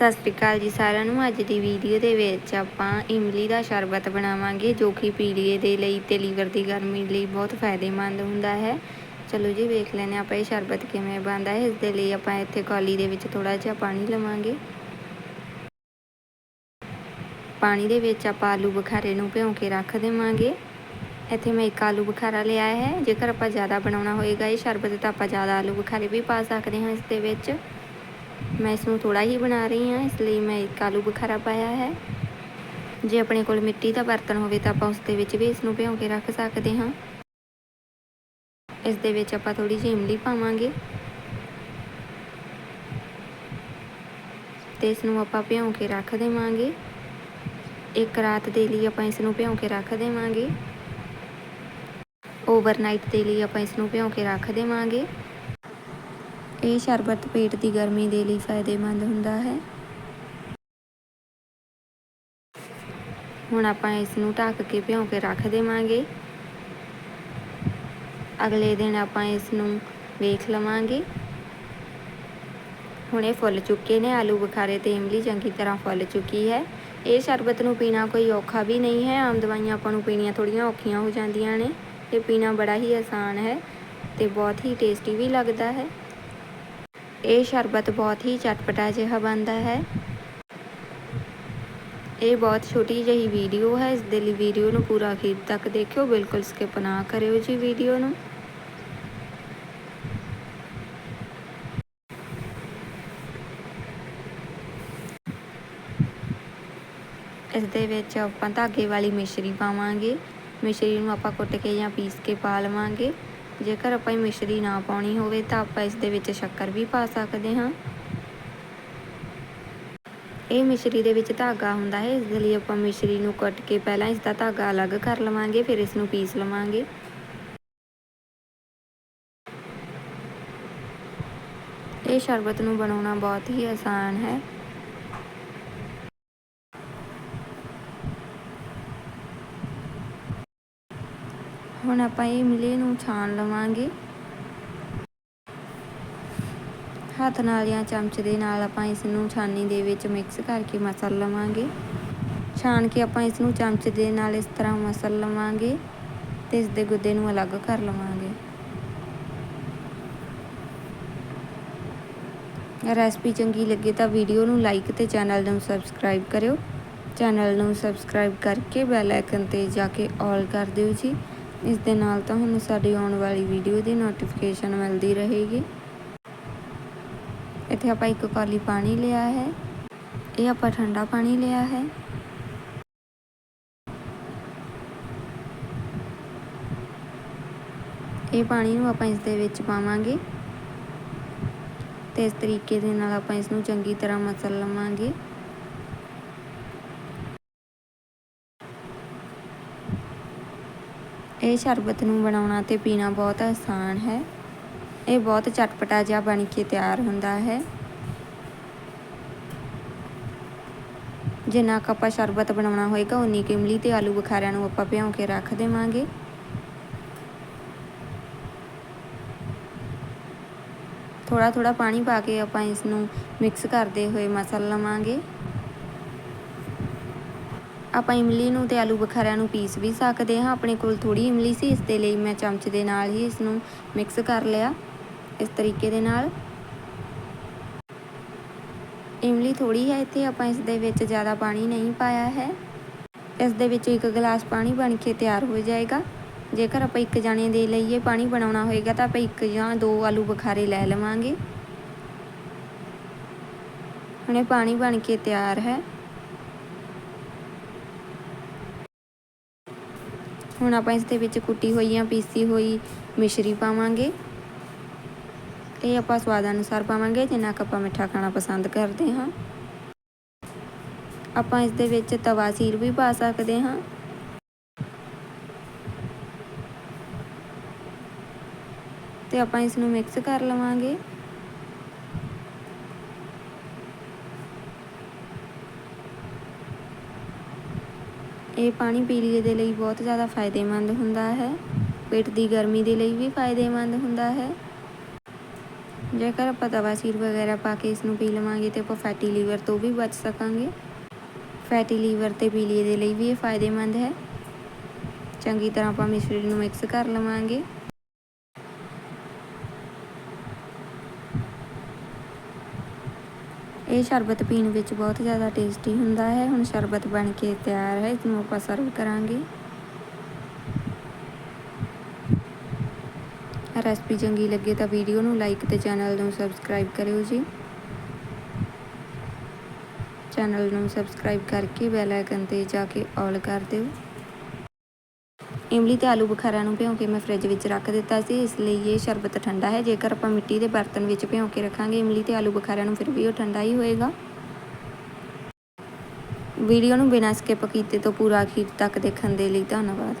ਸਤਿ ਸ਼੍ਰੀ ਅਕਾਲ ਜੀ ਸਾਰਿਆਂ ਨੂੰ। ਅੱਜ ਦੀ ਵੀਡੀਓ ਦੇ ਵਿੱਚ ਆਪਾਂ ਇਮਲੀ ਦਾ ਸ਼ਰਬਤ ਬਣਾਵਾਂਗੇ, ਜੋ ਕਿ ਪੀਲੀਏ ਦੇ ਲਈ ਤੇ ਲੀਵਰ ਦੀ ਗਰਮੀ ਲਈ ਬਹੁਤ ਫਾਇਦੇਮੰਦ ਹੁੰਦਾ ਹੈ। ਚਲੋ ਜੀ, ਵੇਖ ਲੈਂਦੇ ਹਾਂ ਆਪਾਂ ਇਹ ਸ਼ਰਬਤ ਕਿਵੇਂ ਬਣਦਾ ਹੈ। ਇਸ ਦੇ ਲਈ ਆਪਾਂ ਇੱਥੇ ਕੌਲੀ ਦੇ ਵਿੱਚ ਥੋੜਾ ਜਿਹਾ ਪਾਣੀ ਲਵਾਂਗੇ। ਪਾਣੀ ਦੇ ਵਿੱਚ ਆਪਾਂ ਆਲੂ ਬੁਖਾਰੇ ਨੂੰ ਭਿਉਂ ਕੇ ਰੱਖ ਦੇਵਾਂਗੇ। ਇੱਥੇ ਮੈਂ ਇੱਕ ਆਲੂ ਬੁਖਾਰਾ ਲਿਆ ਹੈ। ਜੇਕਰ ਆਪਾਂ ਜ਼ਿਆਦਾ ਬਣਾਉਣਾ ਹੋਏਗਾ ਇਹ ਸ਼ਰਬਤ, ਤਾਂ ਆਪਾਂ ਜ਼ਿਆਦਾ ਆਲੂ ਬੁਖਾਰੇ ਵੀ ਪਾ ਸਕਦੇ ਹਾਂ ਇਸ ਦੇ ਵਿੱਚ। ਮੈਂ ਇਸ ਨੂੰ ਥੋੜਾ ਹੀ ਬਣਾ ਰਹੀ ਹਾਂ, ਇਸ ਲਈ ਮੈਂ ਇੱਕ ਆਲੂ ਬੁਖਾਰਾ ਪਾਇਆ ਹੈ। ਜੇ ਆਪਣੇ ਕੋਲ ਮਿੱਟੀ ਦਾ ਬਰਤਨ ਹੋਵੇ ਤਾਂ ਆਪਾਂ ਉਸ ਦੇ ਵਿੱਚ ਵੀ ਇਸ ਨੂੰ ਭਿਉਂ ਕੇ ਰੱਖ ਸਕਦੇ ਹਾਂ। ਇਸ ਦੇ ਵਿੱਚ ਆਪਾਂ ਥੋੜੀ ਜਿਹੀ ਇਮਲੀ ਪਾਵਾਂਗੇ। ਤੇ ਇਸ ਨੂੰ ਆਪਾਂ ਭਿਉਂ ਕੇ ਰੱਖ ਦੇਵਾਂਗੇ। ਇੱਕ ਰਾਤ ਦੇ ਲਈ ਆਪਾਂ ਇਸ ਨੂੰ ਭਿਉਂ ਕੇ ਰੱਖ ਦੇਵਾਂਗੇ। ਓਵਰਨਾਈਟ ਦੇ ਲਈ ਆਪਾਂ ਇਸ ਨੂੰ ਭਿਉਂ ਕੇ ਰੱਖ ਦੇਵਾਂਗੇ। ਇਹ ਸ਼ਰਬਤ ਪੇਟ ਦੀ ਗਰਮੀ ਦੇ ਲਈ ਫਾਇਦੇਮੰਦ ਹੁੰਦਾ ਹੈ। ਹੁਣ ਆਪਾਂ ਇਸ ਨੂੰ ਢੱਕ ਕੇ ਭਿਉਂ ਕੇ ਰੱਖ ਦੇਵਾਂਗੇ। ਅਗਲੇ ਦਿਨ ਆਪਾਂ ਇਸ ਨੂੰ ਵੇਖ ਲਵਾਂਗੇ। ਹੁਣ ਇਹ ਫੁੱਲ ਚੁੱਕੇ ਨੇ, ਆਲੂ ਬੁਖਾਰੇ ਤੇ ਇਮਲੀ ਚੰਗੀ ਤਰ੍ਹਾਂ ਫੁੱਲ ਚੁੱਕੀ ਹੈ। ਇਹ ਸ਼ਰਬਤ ਨੂੰ ਪੀਣਾ ਕੋਈ ਔਖਾ ਵੀ ਨਹੀਂ ਹੈ, ਆਮ ਦਵਾਈਆਂ ਆਪਾਂ ਨੂੰ ਪੀਣੀਆਂ ਥੋੜੀਆਂ ਔਖੀਆਂ ਹੋ ਜਾਂਦੀਆਂ ਨੇ। ਇਹ ਪੀਣਾ ਬੜਾ ਹੀ ਆਸਾਨ ਹੈ ਤੇ ਬਹੁਤ ਹੀ ਟੇਸਟੀ ਵੀ ਲੱਗਦਾ ਹੈ। ਇਹ ਸ਼ਰਬਤ ਬਹੁਤ ਹੀ ਚਟਪਟਾ ਜਿਹਾ ਬਣਦਾ ਹੈ। ਇਹ ਬਹੁਤ ਛੋਟੀ ਜਿਹੀ ਵੀਡੀਓ ਹੈ। ਇਸ ਦੇ ਲਈ ਵੀਡੀਓ ਨੂੰ ਪੂਰਾ ਅਖੀਰ ਤੱਕ ਦੇਖਿਓ। ਬਿਲਕੁਲ ਸਕਿਪ ਨਾ ਕਰਿਓ ਜੀ ਵੀਡੀਓ ਨੂੰ। ਇਸ ਦੇ ਵਿੱਚ ਆਪਾਂ ਧਾਗੇ ਵਾਲੀ ਮਿਸ਼ਰੀ ਪਾਵਾਂਗੇ। ਮਿਸ਼ਰੀ ਨੂੰ ਆਪਾਂ ਕੁੱਟ ਕੇ ਜਾਂ ਪੀਸ ਕੇ ਪਾ ਲਵਾਂਗੇ। ਜੇਕਰ ਆਪਾਂ ਮਿਸ਼ਰੀ ਨਾ ਪਾਉਣੀ ਹੋਵੇ ਤਾਂ ਆਪਾਂ ਇਸ ਦੇ ਵਿੱਚ ਸ਼ੱਕਰ ਵੀ ਪਾ ਸਕਦੇ ਹਾਂ। ਇਹ ਮਿਸ਼ਰੀ ਦੇ ਵਿੱਚ ਧਾਗਾ ਹੁੰਦਾ ਹੈ, ਇਸ ਲਈ ਆਪਾਂ ਮਿਸ਼ਰੀ ਨੂੰ ਕੱਟ ਕੇ ਪਹਿਲਾਂ ਇਸ ਦਾ ਧਾਗਾ ਅਲੱਗ ਕਰ ਲਵਾਂਗੇ, ਫਿਰ ਇਸ ਨੂੰ ਪੀਸ ਲਵਾਂਗੇ। ਇਹ ਸ਼ਰਬਤ ਨੂੰ ਬਣਾਉਣਾ ਬਹੁਤ ਹੀ ਆਸਾਨ ਹੈ। ਹੁਣ ਆਪਾਂ ਇਹ ਮਿਲੇ ਨੂੰ ਛਾਣ ਲਵਾਂਗੇ। ਹੱਥ ਨਾਲ ਜਾਂ ਚਮਚ ਦੇ ਨਾਲ ਆਪਾਂ ਇਸ ਨੂੰ ਛਾਨੀ ਦੇ ਵਿੱਚ ਮਿਕਸ ਕਰਕੇ ਮਸਲ ਲਵਾਂਗੇ। ਛਾਣ ਕੇ ਆਪਾਂ ਇਸ ਨੂੰ ਚਮਚ ਦੇ ਨਾਲ ਇਸ ਤਰ੍ਹਾਂ ਮਸਲ ਲਵਾਂਗੇ ਤੇ ਇਸ ਦੇ ਗੁੱਦੇ ਨੂੰ ਅਲੱਗ ਕਰ ਲਵਾਂਗੇ। ਰੈਸਪੀ ਚੰਗੀ ਲੱਗੇ ਤਾਂ ਵੀਡੀਓ ਨੂੰ ਲਾਈਕ ਤੇ ਚੈਨਲ ਨੂੰ ਸਬਸਕ੍ਰਾਈਬ ਕਰਿਓ। ਚੈਨਲ ਨੂੰ ਸਬਸਕ੍ਰਾਈਬ ਕਰਕੇ ਬੈਲ ਆਈਕਨ ਤੇ ਜਾ ਕੇ ਆਲ ਕਰ ਦਿਓ ਜੀ। ਇਸ ਦੇ ਨਾਲ ਤੁਹਾਨੂੰ ਸਾਡੀ ਆਉਣ ਵਾਲੀ ਵੀਡੀਓ ਦੀ ਨੋਟੀਫਿਕੇਸ਼ਨ ਮਿਲਦੀ ਰਹੇਗੀ। ਇੱਥੇ ਆਪਾਂ ਇੱਕ ਕੌਲੀ ਪਾਣੀ ਲਿਆ ਹੈ। ਇਹ ਆਪਾਂ ਠੰਡਾ ਪਾਣੀ ਲਿਆ ਹੈ। ਇਹ ਪਾਣੀ ਨੂੰ ਆਪਾਂ ਇਸ ਦੇ ਵਿੱਚ ਪਾਵਾਂਗੇ ਤੇ ਇਸ ਤਰੀਕੇ ਦੇ ਨਾਲ ਆਪਾਂ ਇਸ ਨੂੰ ਚੰਗੀ ਤਰ੍ਹਾਂ ਮਸਲ ਲਵਾਂਗੇ। ਇਹ ਸ਼ਰਬਤ ਨੂੰ ਬਣਾਉਣਾ ਤੇ ਪੀਣਾ ਬਹੁਤ ਆਸਾਨ ਹੈ। ਇਹ ਬਹੁਤ ਚਟਪਟਾ ਜਿਹਾ ਬਣ ਕੇ ਤਿਆਰ ਹੁੰਦਾ ਹੈ। ਜਿੰਨਾ ਕੁ ਆਪਾਂ ਸ਼ਰਬਤ ਬਣਾਉਣਾ ਹੋਏਗਾ ਉਨੀ ਕੁ ਇਮਲੀ ਤੇ ਆਲੂ ਬੁਖਾਰਿਆਂ ਨੂੰ ਆਪਾਂ ਭਿਉਂ ਕੇ ਰੱਖ ਦੇਵਾਂਗੇ। ਥੋੜਾ ਥੋੜਾ ਪਾਣੀ ਪਾ ਕੇ ਆਪਾਂ ਇਸ ਨੂੰ ਮਿਕਸ ਕਰਦੇ ਹੋਏ ਮਸਲ ਲਵਾਂਗੇ। ਆਪਾਂ ਇਮਲੀ ਨੂੰ ਤੇ ਆਲੂ ਬੁਖਾਰਿਆਂ ਨੂੰ ਪੀਸ ਵੀ ਸਕਦੇ ਹਾਂ। ਆਪਣੇ ਕੋਲ ਥੋੜੀ ਇਮਲੀ ਸੀ, ਇਸ ਦੇ ਲਈ ਮੈਂ ਚਮਚ ਦੇ ਨਾਲ ਹੀ ਇਸ ਨੂੰ ਮਿਕਸ ਕਰ ਲਿਆ। ਇਸ ਤਰੀਕੇ ਦੇ ਨਾਲ ਇਮਲੀ ਥੋੜੀ ਹੈ ਇੱਥੇ, ਆਪਾਂ ਇਸ ਦੇ ਵਿੱਚ ਜ਼ਿਆਦਾ ਪਾਣੀ ਨਹੀਂ ਪਾਇਆ ਹੈ। ਇਸ ਦੇ ਵਿੱਚ ਇੱਕ ਗਲਾਸ ਪਾਣੀ ਬਣ ਕੇ ਤਿਆਰ ਹੋ ਜਾਏਗਾ। ਜੇਕਰ ਆਪਾਂ ਇੱਕ ਜਾਣੇ ਦੇ ਲਈਏ ਪਾਣੀ ਬਣਾਉਣਾ ਹੋਏਗਾ ਤਾਂ ਆਪਾਂ ਇੱਕ ਜਾਂ ਦੋ ਆਲੂ ਬੁਖਾਰੇ ਲੈ ਲਵਾਂਗੇ। ਹੁਣੇ ਪਾਣੀ ਬਣ ਕੇ ਤਿਆਰ ਹੈ। ਹੁਣ ਆਪਾਂ ਇਸ ਦੇ ਵਿੱਚ ਕੁੱਟੀ ਹੋਈ ਜਾਂ ਪੀਸੀ ਹੋਈ ਮਿਸ਼ਰੀ ਪਾਵਾਂਗੇ। ਇਹ ਆਪਾਂ ਸਵਾਦ ਅਨੁਸਾਰ ਪਾਵਾਂਗੇ, ਜਿੰਨਾ ਕੁ ਆਪਾਂ ਮਿੱਠਾ ਖਾਣਾ ਪਸੰਦ ਕਰਦੇ ਹਾਂ। ਆਪਾਂ ਇਸ ਦੇ ਵਿੱਚ ਤਵਾ ਸੀਰ ਵੀ ਪਾ ਸਕਦੇ ਹਾਂ। ਤੇ ਆਪਾਂ ਇਸ ਨੂੰ ਮਿਕਸ ਕਰ ਲਵਾਂਗੇ। ਇਹ ਪਾਣੀ ਪੀਲੀਏ ਦੇ ਲਈ ਬਹੁਤ ਜ਼ਿਆਦਾ ਫਾਇਦੇਮੰਦ ਹੁੰਦਾ ਹੈ। ਪੇਟ ਦੀ ਗਰਮੀ ਦੇ ਲਈ ਵੀ ਫਾਇਦੇਮੰਦ ਹੁੰਦਾ ਹੈ। ਜੇਕਰ ਆਪਾਂ ਤਵਾਸੀਰ ਵਗੈਰਾ ਪਾ ਕੇ ਇਸ ਨੂੰ ਪੀ ਲਵਾਂਗੇ ਤੇ ਆਪਾਂ ਫੈਟੀ ਲੀਵਰ ਤੋਂ ਵੀ ਬਚ ਸਕਾਂਗੇ। ਫੈਟੀ ਲੀਵਰ ਤੇ ਪੀਲੀਏ ਦੇ ਲਈ ਵੀ ਇਹ ਫਾਇਦੇਮੰਦ ਹੈ। ਚੰਗੀ ਤਰ੍ਹਾਂ ਆਪਾਂ ਮਿਸ਼ਰੀ ਨੂੰ ਮਿਕਸ ਕਰ ਲਵਾਂਗੇ। ਇਹ ਸ਼ਰਬਤ ਪੀਣ ਵਿੱਚ ਬਹੁਤ ਜ਼ਿਆਦਾ ਟੇਸਟੀ ਹੁੰਦਾ ਹੈ। ਹੁਣ ਸ਼ਰਬਤ ਬਣ ਕੇ ਤਿਆਰ ਹੈ। ਇਸ ਨੂੰ ਆਪਾਂ ਸਰਵ ਕਰਾਂਗੇ। ਰੈਸਪੀ ਚੰਗੀ ਲੱਗੇ ਤਾਂ ਵੀਡੀਓ ਨੂੰ ਲਾਈਕ ਤੇ ਚੈਨਲ ਨੂੰ ਸਬਸਕ੍ਰਾਈਬ ਕਰਿਓ ਜੀ। ਚੈਨਲ ਨੂੰ ਸਬਸਕ੍ਰਾਈਬ ਕਰਕੇ ਬੈਲ ਆਈਕਨ ਤੇ ਜਾ ਕੇ ਆਲ ਕਰ ਦਿਓ। ਇਮਲੀ ਤੇ ਆਲੂ ਬੁਖਾਰਾ ਨੂੰ ਭਿਉਂ ਕੇ ਮੈਂ ਫ੍ਰਿਜ ਵਿੱਚ ਰੱਖ ਦਿੱਤਾ ਸੀ, ਇਸ ਲਈ ਇਹ ਸ਼ਰਬਤ ਠੰਡਾ ਹੈ। ਜੇਕਰ ਆਪਾਂ ਮਿੱਟੀ ਦੇ ਬਰਤਨ ਵਿੱਚ ਭਿਉਂ ਕੇ ਰੱਖਾਂਗੇ, ਇਮਲੀ ਤੇ ਆਲੂ ਬੁਖਾਰਾ ਨੂੰ ਫਿਰ ਵੀ ਉਹ ਠੰਡਾ ਹੀ ਹੋਏਗਾ। ਵੀਡੀਓ ਨੂੰ ਬਿਨਾਂ ਸਕਿਪ ਕੀਤੇ ਤੋਂ ਪੂਰਾ ਅਖੀਰ ਤੱਕ ਦੇਖਣ ਦੇ ਲਈ ਧੰਨਵਾਦ।